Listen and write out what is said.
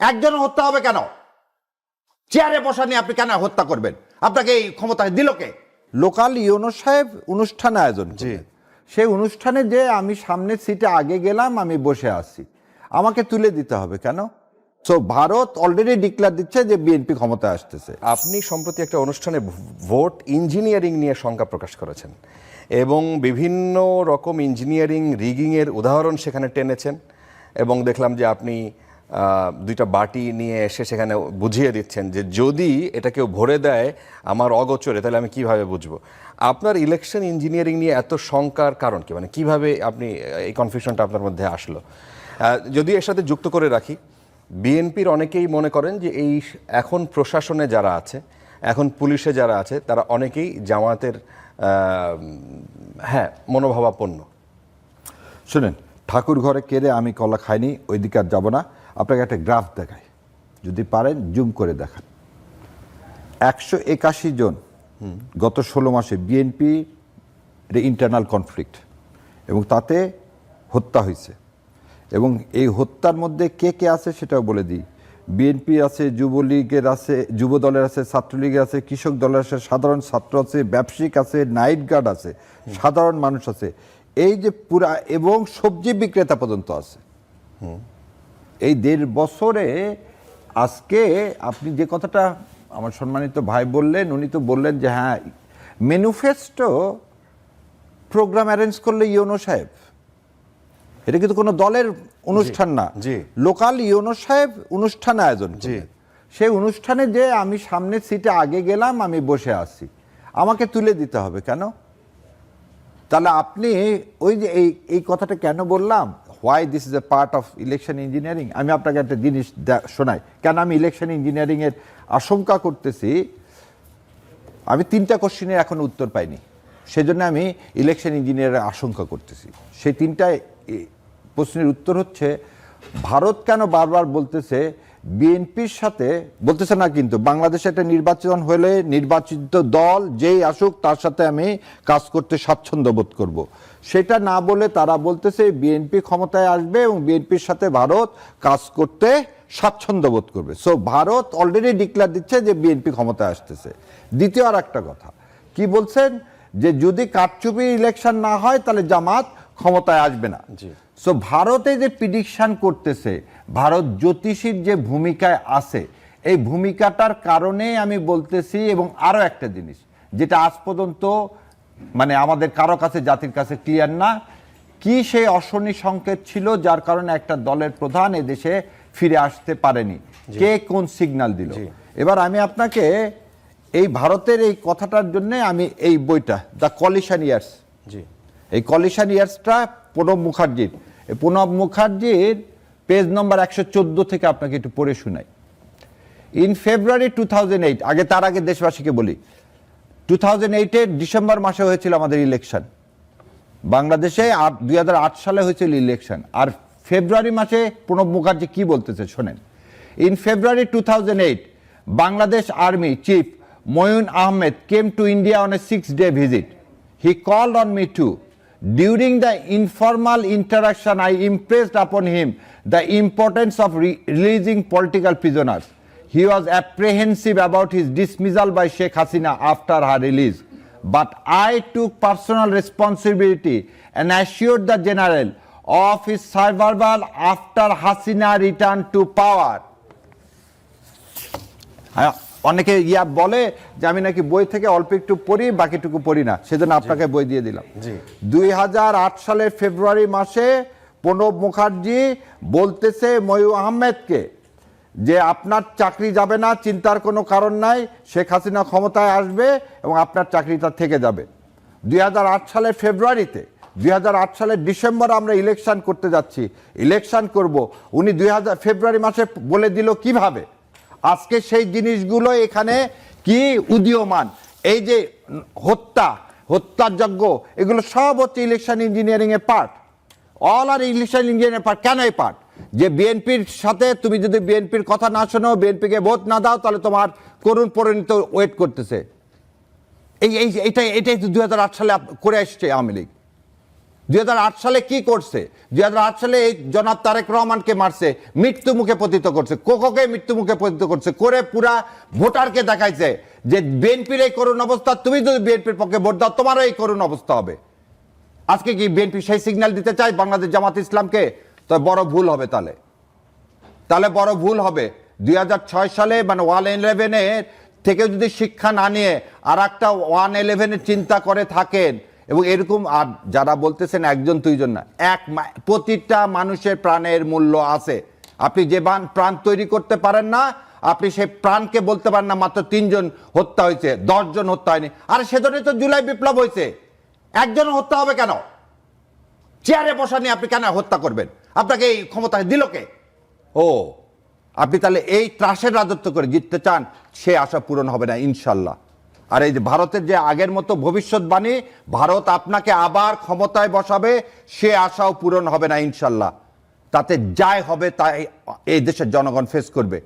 একজন হত্যা হবে কেন? চেয়ারে বসা নিয়ে আপনি কেন হত্যা করবেন? আপনাকে এই ক্ষমতা দিল কে? লোকাল ইউনো সাহেব অনুষ্ঠান আয়োজন জি। সেই অনুষ্ঠানে যে আমি সামনের সিটে আগে গেলাম আমি বসে আছি। আমাকে তুলে দিতে হবে কেন? সো ভারত অলরেডি ডিক্লেয়ার দিচ্ছে যে বিএনপি ক্ষমতায় আসতেছে। আপনি সম্প্রতি একটা অনুষ্ঠানে ভোট ইঞ্জিনিয়ারিং নিয়ে শঙ্কা প্রকাশ করেছেন এবং বিভিন্ন রকম ইঞ্জিনিয়ারিং রিগিংয়ের উদাহরণ সেখানে টেনেছেন এবং দেখলাম যে আপনি দুইটা বাটি নিয়ে এসে সেখানে বুঝিয়ে দিচ্ছেন যে যদি এটা কেউ ভরে দেয় আমার অগোচরে, তাহলে আমি কীভাবে বুঝব? আপনার ইলেকশন ইঞ্জিনিয়ারিং নিয়ে এত শঙ্কার কারণ কি? মানে কীভাবে আপনি এই কনফিউশনটা আপনার মধ্যে আসলো? যদি এর সাথে যুক্ত করে রাখি, বিএনপির অনেকেই মনে করেন যে এই এখন প্রশাসনে যারা আছে, এখন পুলিশে যারা আছে, তারা অনেকেই জামাতের হ্যাঁ মনোভাবাপন্ন। শুনেন ঠাকুর ঘরে কেড়ে আমি কলা খাইনি ওই দিকে আর যাব না। আপনাকে একটা গ্রাফ দেখাই। যদি পারেন, জুম করে দেখান। একশো একাশি জন গত ষোলো মাসে বিএনপি ইন্টারনাল কনফ্লিক্ট এবং তাতে হত্যা হয়েছে। এবং এই হত্যার মধ্যে কে কে আছে সেটাও বলে দিই। বিএনপি আছে, যুবলীগের আছে যুব দলের আছে, ছাত্রলীগের আছে, কৃষক দলের আছে, সাধারণ ছাত্র আছে, ব্যবসায়িক আছে, নাইট গার্ড আছে, সাধারণ মানুষ আছে। এই যে পুরা এবং সবজি বিক্রেতা পর্যন্ত আছে। এই দেড় বছরে আজকে আপনি যে কথাটা আমার সম্মানিত ভাই বললেন উনি তো বললেন যে হ্যাঁ ম্যানিফেস্টো প্রোগ্রাম অ্যারেঞ্জ করলে ইউনো সাহেব। এটা কিন্তু কোনো দলের অনুষ্ঠান না। লোকাল ইউনো সাহেব অনুষ্ঠান আয়োজন। সেই অনুষ্ঠানে যে আমি সামনের সিটে আগে গেলাম আমি বসে আছি। আমাকে তুলে দিতে হবে কেন? তাহলে আপনি ওই যে এই এই কথাটা কেন বললাম? Why this is a part of election engineering আমি আপনাকে একটা জিনিস শোনাই। কেন আমি ইলেকশন ইঞ্জিনিয়ারিংয়ের আশঙ্কা করতেছি? আমি তিনটা কোশ্চিনের এখন উত্তর পাইনি। সেজন্য আমি ইলেকশন ইঞ্জিনিয়ারের আশঙ্কা করতেছি। সেই তিনটায় প্রশ্নের উত্তর হচ্ছে, ভারত কেন বারবার বলতেছে বিএনপির সাথে বলতেছে না কিন্তু, বাংলাদেশে একটা নির্বাচন হলে নির্বাচিত দল যেই আসুক, তার সাথে আমি কাজ করতে স্বাচ্ছন্দ্য বোধ করব। সেটা না বলে তারা বলতেছে বিএনপি ক্ষমতায় আসবে এবং বিএনপির সাথে ভারত কাজ করতে স্বাচ্ছন্দ্য বোধ করবে। সো ভারত অলরেডি ডিক্লেয়ার দিচ্ছে যে বিএনপি ক্ষমতায় আসতেছে। দ্বিতীয় আর একটা কথা। কি বলছেন? যে যদি কারচুপি ইলেকশন না হয়, তাহলে জামাত ক্ষমতায় আসবে না। সো ভারতে যে প্রিডিকশন করতেছে ভারত জ্যোতিষীর যে ভূমিকায় আছে এই ভূমিকাটার কারণে আমি বলতেছি এবং আরও একটা জিনিস যেটা আজ পর্যন্ত মানে আমাদের কারও কাছে জাতির কাছে ক্লিয়ার না কি সেই অশনি সংকেত ছিল যার কারণে একটা দলের প্রধান এদেশে ফিরে আসতে পারেনি? কে কোন সিগন্যাল দিল? এবার আমি আপনাকে এই ভারতের এই কথাটার জন্য আমি এই বইটা দ্য কলিশন ইয়ার্স জি। এই কলিশন ইয়ার্সটা প্রণব মুখার্জির। প্রণব মুখার্জির পেজ নম্বর একশো চোদ্দ থেকে আপনাকে একটু পড়ে শোনাই। In February two thousand eight, আগে তার আগে দেশবাসীকে বলি, টু থাউজেন্ড এইটের ডিসেম্বর মাসে হয়েছিল আমাদের ইলেকশন বাংলাদেশে আট, দুই সালে হয়েছিল ইলেকশন আর ফেব্রুয়ারি মাসে প্রণব মুখার্জি কি বলতেছে শোনেন। In February two thousand eight, Bangladesh army chief Moeen Ahmed came to India on a six day visit he called on me to During the informal interaction, I impressed upon him the importance of re- releasing political prisoners. He was apprehensive about his dismissal by Sheikh Hasina after her release. But I took personal responsibility and assured the general of his survival after Hasina returned to power. হ্যাঁ, অনেকে ইয়া বলে যে আমি নাকি বই থেকে অল্প একটু পড়ি বাকিটুকু পড়ি না। সেজন্য আপনাকে বই দিয়ে দিলাম। দুই হাজার আট সালের ফেব্রুয়ারি মাসে প্রণব মুখার্জি বলতেছে ময়ূর আহমেদকে যে আপনার চাকরি যাবে না চিন্তার কোনো কারণ নাই শেখ হাসিনা ক্ষমতায় আসবে এবং আপনার চাকরিটা থেকে যাবে। দুই হাজার আট সালের ফেব্রুয়ারিতে দুই হাজার আট সালের ডিসেম্বর আমরা ইলেকশন করতে যাচ্ছি। ইলেকশন করব। উনি দুই ফেব্রুয়ারি মাসে বলে দিল কীভাবে? আজকে সেই জিনিসগুলো এখানে কি উদীয়মান? এই যে হত্যা, হত্যাযজ্ঞ, এগুলো সব হচ্ছে ইলেকশন ইঞ্জিনিয়ারিং এর পার্ট অল আর ইলেকশন ইঞ্জিনিয়ারিং পার্ট কেন এই পার্ট যে বিএনপির সাথে তুমি যদি বিএনপির কথা না শোনো বিএনপিকে ভোট না দাও, তাহলে তোমার করুণ পরিণত ওয়েট করতেছে। এই এই, এইটাই এটাই তো দু হাজার আট সালে করে আসছে আওয়ামী লীগ। দুই হাজার আট সালে কি করছে? দুই হাজার আট সালে এই জনাব তারেক রহমানকে মারছে, মৃত্যু মুখে পতিত করছে, কোকোকে মৃত্যু মুখে পতিত করছে, করে পুরা ভোটারকে দেখাইছে যে বিএনপির এই করুণ অবস্থা, তুমি যদি বিএনপির পক্ষে ভোট দাও, তোমারও এই করুণ অবস্থা হবে। আজকে কি বিএনপি সেই সিগন্যাল দিতে চায় বাংলাদেশ জামাত ইসলামকে? তো বড় ভুল হবে তাহলে। তাহলে বড় ভুল হবে। দুই হাজার ছয় সালে মানে ওয়ান ইলেভেনের থেকে যদি শিক্ষা না নিয়ে আর একটা ওয়ান ইলেভেনের চিন্তা করে থাকেন এবং এরকম আর যারা বলতেছেন একজন দুইজন না, এক প্রতিটা মানুষের প্রাণের মূল্য আছে। আপনি যে প্রাণ তৈরি করতে পারেন না, আপনি সেই প্রাণকে বলতে পারেন না মাত্র তিনজন হত্যা হয়েছে, দশজন হত্যা হয়নি। আর সেজন্যই তো জুলাই বিপ্লব হয়েছে। একজন হত্যা হবে কেন? চেয়ারে বসা নিয়ে আপনি কেন হত্যা করবেন? আপনাকে এই ক্ষমতা দিল কে? ও, আপনি তাহলে এই ত্রাসের রাজত্ব করে জিততে চান, সে আশা পূরণ হবে না, ইনশাল্লাহ। আর এই ভারতের যে আগের মতো ভবিষ্যৎবাণী, ভারত আপনাকে আবার ক্ষমতায় বসাবে, সে আশাও পূরণ হবে না ইনশাল্লাহ। তাতে যাই হবে, তাই এই দেশের জনগণ ফেস করবে।